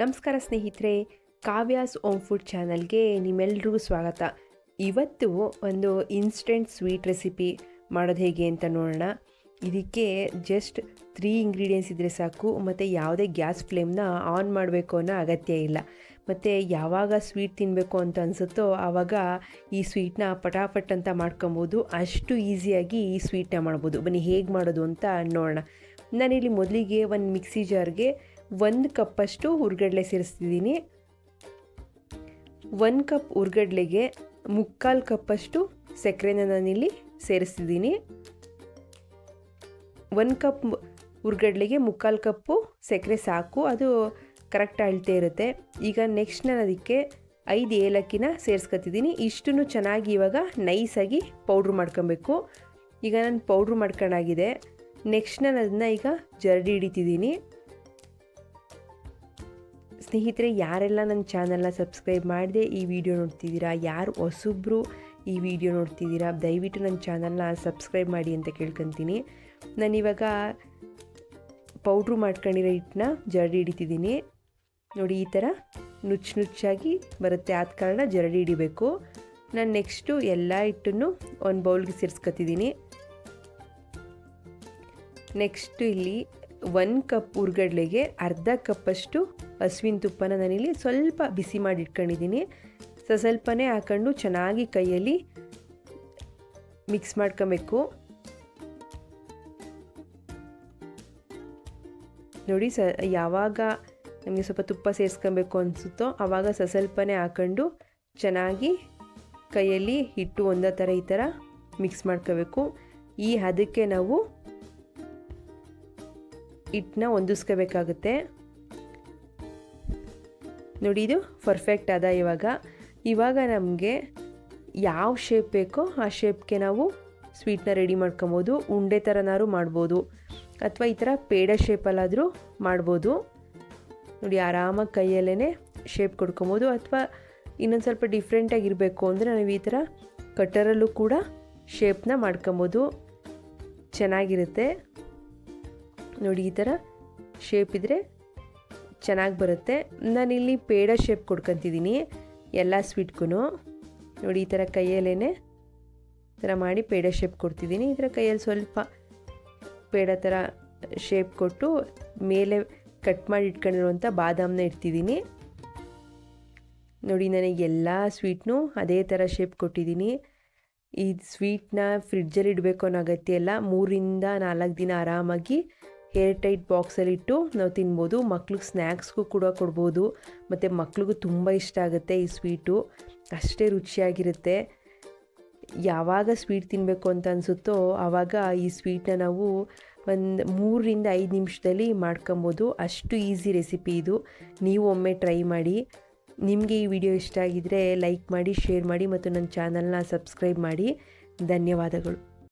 ನಮಸ್ಕಾರ ಸ್ನೇಹಿತರೆ, Kavya's ohm food ಚಾನಲ್ಗೆ ನಿಮ್ಮೆಲ್ರಿಗೂ ಸ್ವಾಗತ. ಇವತ್ತು ಒಂದು ಇನ್ಸ್ಟೆಂಟ್ ಸ್ವೀಟ್ ರೆಸಿಪಿ ಮಾಡೋದು ಹೇಗೆ ಅಂತ ನೋಡೋಣ. ಇದಕ್ಕೆ ಜಸ್ಟ್ ತ್ರೀ ಇಂಗ್ರೀಡಿಯೆಂಟ್ಸ್ ಇದ್ದರೆ ಸಾಕು, ಮತ್ತು ಯಾವುದೇ ಗ್ಯಾಸ್ ಫ್ಲೇಮ್ನ ಆನ್ ಮಾಡಬೇಕು ಅನ್ನೋ ಅಗತ್ಯ ಇಲ್ಲ. ಮತ್ತು ಯಾವಾಗ ಸ್ವೀಟ್ ತಿನ್ನಬೇಕು ಅಂತ ಅನಿಸುತ್ತೋ ಆವಾಗ ಈ ಸ್ವೀಟ್ನ ಪಟಾಪಟ್ ಅಂತ ಮಾಡ್ಕೊಬೋದು. ಅಷ್ಟು ಈಸಿಯಾಗಿ ಈ ಸ್ವೀಟ್ನ ಮಾಡ್ಬೋದು. ಬನ್ನಿ ಹೇಗೆ ಮಾಡೋದು ಅಂತ ನೋಡೋಣ. ನಾನಿಲ್ಲಿ ಮೊದಲಿಗೆ ಒಂದು ಮಿಕ್ಸಿ ಜಾರ್ಗೆ ಒಂದು ಕಪ್ಪಷ್ಟು ಹುರ್ಗಡ್ಲೆ ಸೇರಿಸ್ತಿದ್ದೀನಿ. ಒಂದು ಕಪ್ ಹುರ್ಗಡ್ಲೆಗೆ ಮುಕ್ಕಾಲು ಕಪ್ಪಷ್ಟು ಸಕ್ಕರೆನ ನಾನಿಲ್ಲಿ ಸೇರಿಸ್ತಿದ್ದೀನಿ. ಒಂದು ಕಪ್ ಹುರ್ಗಡ್ಲೆಗೆ ಮುಕ್ಕಾಲು ಕಪ್ಪು ಸಕ್ಕರೆ ಸಾಕು, ಅದು ಕರೆಕ್ಟ್ ಅಳ್ತೇ ಇರುತ್ತೆ. ಈಗ ನೆಕ್ಸ್ಟ್ ನಾನು ಅದಕ್ಕೆ ಐದು ಏಲಕ್ಕಿನ ಸೇರಿಸ್ಕೊತಿದ್ದೀನಿ. ಇಷ್ಟನ್ನು ಚೆನ್ನಾಗಿ ಇವಾಗ ನೈಸಾಗಿ ಪೌಡ್ರ್ ಮಾಡ್ಕೊಬೇಕು. ಈಗ ನಾನು ಪೌಡ್ರ್ ಮಾಡ್ಕೊಂಡಾಗಿದೆ ನೆಕ್ಸ್ಟ್ ನಾನು ಅದನ್ನ ಈಗ ಜರಡಿ ಹಿಡಿತಿದ್ದೀನಿ. ಸ್ನೇಹಿತರೆ, ಯಾರೆಲ್ಲ ನನ್ನ ಚಾನಲ್ನ ಸಬ್ಸ್ಕ್ರೈಬ್ ಮಾಡಿದೆ ಈ ವಿಡಿಯೋ ನೋಡ್ತಿದ್ದೀರಾ, ಯಾರು ಹೊಸಬ್ರು ಈ ವಿಡಿಯೋ ನೋಡ್ತಿದ್ದೀರಾ, ದಯವಿಟ್ಟು ನನ್ನ ಚಾನಲ್ನ ಸಬ್ಸ್ಕ್ರೈಬ್ ಮಾಡಿ ಅಂತ ಕೇಳ್ಕೊತೀನಿ. ನಾನಿವಾಗ ಪೌಡ್ರು ಮಾಡ್ಕೊಂಡಿರೋ ಹಿಟ್ಟನ್ನ ಜರಡಿ ಹಿಡಿತಿದ್ದೀನಿ. ನೋಡಿ, ಈ ಥರ ನುಚ್ಚು ನುಚ್ಚಾಗಿ ಬರುತ್ತೆ. ಆದ ಕಾರಣ ಜರಡಿ ಹಿಡಿಬೇಕು. ನಾನು ನೆಕ್ಸ್ಟು ಎಲ್ಲ ಹಿಟ್ಟನ್ನು ಒಂದು ಬೌಲ್ಗೆ ಸೇರಿಸ್ಕೊತಿದ್ದೀನಿ. ನೆಕ್ಸ್ಟು ಇಲ್ಲಿ ಒಂದು ಕಪ್ ಉರ್ಗಡ್ಲೆಗೆ ಅರ್ಧ ಕಪ್ಪಷ್ಟು ಹಸುವಿನ ತುಪ್ಪನ ನಾನಿಲ್ಲಿ ಸ್ವಲ್ಪ ಬಿಸಿ ಮಾಡಿ ಇಟ್ಕೊಂಡಿದ್ದೀನಿ. ಸೊ ಸ್ವಲ್ಪನೇ ಹಾಕೊಂಡು ಚೆನ್ನಾಗಿ ಕೈಯಲ್ಲಿ ಮಿಕ್ಸ್ ಮಾಡ್ಕೊಬೇಕು. ನೋಡಿ ಸ ಯಾವಾಗ ನಮಗೆ ಸ್ವಲ್ಪ ತುಪ್ಪ ಸೇರಿಸ್ಕೊಬೇಕು ಅನಿಸುತ್ತೋ ಆವಾಗ ಸ ಸ್ವಲ್ಪನೇ ಚೆನ್ನಾಗಿ ಕೈಯಲ್ಲಿ ಹಿಟ್ಟು ಒಂದೇ ಥರ ಈ ಥರ ಮಿಕ್ಸ್ ಮಾಡ್ಕೋಬೇಕು. ಈ ಹದಕ್ಕೆ ನಾವು ಹಿಟ್ಟನ್ನ ಹೊಂದಿಸ್ಕೋಬೇಕಾಗುತ್ತೆ. ನೋಡಿ, ಇದು ಪರ್ಫೆಕ್ಟ್ ಅದ ಇವಾಗ. ಇವಾಗ ನಮಗೆ ಯಾವ ಶೇಪ್ ಬೇಕೋ ಆ ಶೇಪ್ಗೆ ನಾವು ಸ್ವೀಟ್ನ ರೆಡಿ ಮಾಡ್ಕೊಬೋದು, ಉಂಡೆ ಥರನಾದ್ರು ಮಾಡ್ಬೋದು, ಅಥವಾ ಈ ಥರ ಪೇಡ ಶೇಪಲ್ಲಾದರೂ ಮಾಡ್ಬೋದು. ನೋಡಿ, ಆರಾಮಾಗಿ ಕೈಯಲ್ಲೇ ಶೇಪ್ ಕೊಡ್ಕೊಬೋದು, ಅಥವಾ ಇನ್ನೊಂದು ಸ್ವಲ್ಪ ಡಿಫ್ರೆಂಟಾಗಿರಬೇಕು ಅಂದರೆ ನಾವು ಈ ಥರ ಕಟ್ಟರಲ್ಲೂ ಕೂಡ ಶೇಪ್ನ ಮಾಡ್ಕೊಬೋದು. ಚೆನ್ನಾಗಿರುತ್ತೆ. ನೋಡಿ, ಈ ಥರ ಶೇಪ್ ಇದ್ದರೆ ಚೆನ್ನಾಗಿ ಬರುತ್ತೆ. ನಾನಿಲ್ಲಿ ಪೇಡ ಶೇಪ್ ಕೊಡ್ಕೊತಿದ್ದೀನಿ, ಎಲ್ಲ ಸ್ವೀಟ್ಗೂ ನೋಡಿ, ಈ ಥರ ಕೈಯಲ್ಲೇ ಥರ ಮಾಡಿ ಪೇಡ ಶೇಪ್ ಕೊಡ್ತಿದ್ದೀನಿ. ಈ ಥರ ಕೈಯಲ್ಲಿ ಸ್ವಲ್ಪ ಪೇಡ ಥರ ಶೇಪ್ ಕೊಟ್ಟು ಮೇಲೆ ಕಟ್ ಮಾಡಿ ಇಟ್ಕೊಂಡಿರುವಂಥ ಬಾದಾಮನ್ನ ಇಡ್ತಿದ್ದೀನಿ. ನೋಡಿ, ನನಗೆ ಎಲ್ಲ ಸ್ವೀಟ್ನು ಅದೇ ಥರ ಶೇಪ್ ಕೊಟ್ಟಿದ್ದೀನಿ. ಈ ಸ್ವೀಟ್ನ ಫ್ರಿಡ್ಜಲ್ಲಿ ಇಡಬೇಕು ಅನ್ನೋ ಅಗತ್ಯ ಇಲ್ಲ. ಮೂರಿಂದ ನಾಲ್ಕು ದಿನ ಆರಾಮಾಗಿ ಏರ್ ಟೈಟ್ ಬಾಕ್ಸಲ್ಲಿಟ್ಟು ನಾವು ತಿನ್ಬೋದು. ಮಕ್ಳಿಗೆ ಸ್ನ್ಯಾಕ್ಸ್ಗೂ ಕೂಡ ಕೊಡ್ಬೋದು. ಮತ್ತು ಮಕ್ಳಿಗೂ ತುಂಬ ಇಷ್ಟ ಆಗುತ್ತೆ ಈ ಸ್ವೀಟು. ಅಷ್ಟೇ ರುಚಿಯಾಗಿರುತ್ತೆ. ಯಾವಾಗ ಸ್ವೀಟ್ ತಿನ್ನಬೇಕು ಅಂತ ಅನಿಸುತ್ತೋ ಆವಾಗ ಈ ಸ್ವೀಟನ್ನ ನಾವು ಒಂದು ಮೂರರಿಂದ ಐದು ನಿಮಿಷದಲ್ಲಿ ಮಾಡ್ಕೊಬೋದು. ಅಷ್ಟು ಈಸಿ ರೆಸಿಪಿ ಇದು. ನೀವು ಒಮ್ಮೆ ಟ್ರೈ ಮಾಡಿ. ನಿಮಗೆ ಈ ವಿಡಿಯೋ ಇಷ್ಟ ಆಗಿದ್ದರೆ ಲೈಕ್ ಮಾಡಿ, ಶೇರ್ ಮಾಡಿ ಮತ್ತು ನನ್ನ ಚಾನಲ್ನ ಸಬ್ಸ್ಕ್ರೈಬ್ ಮಾಡಿ. ಧನ್ಯವಾದಗಳು.